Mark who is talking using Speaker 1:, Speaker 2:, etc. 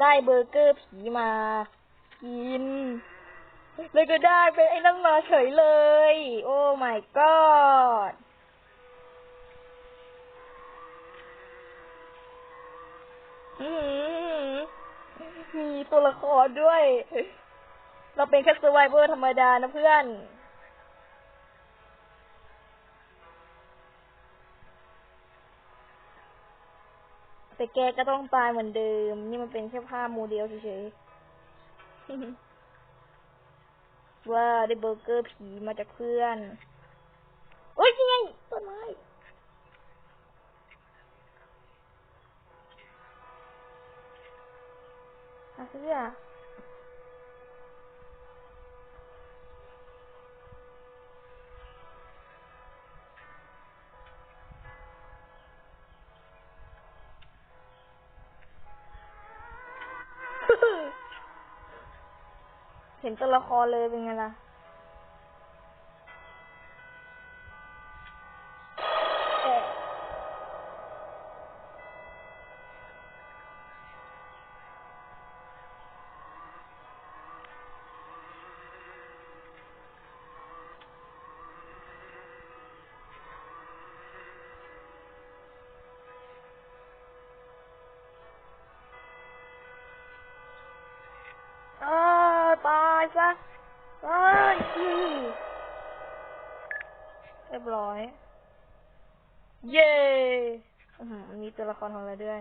Speaker 1: ได้เบอร์เกอร์ผีมากิน แล้วก็ได้เป็นไอ้นั่นมาเฉยเลย โอ้ my god อื้อหือมีตัวละครด้วย เราเป็นแค่สไวเวอร์ธรรมดานะเพื่อน แต่แกก็ต้องตายเหมือนเดิม นี่มันเป็นแค่ภาพโมเดลเฉยๆว่าได้เบอร์เกอร์ผีมาจากเพื่อนโอ้ยยังไงต้นไม้อาเสื้อ เห็นตัวละครเลยเป็นไงล่ะ ยบร้อย เย้อื้อหือมีตัวละครของเราด้วย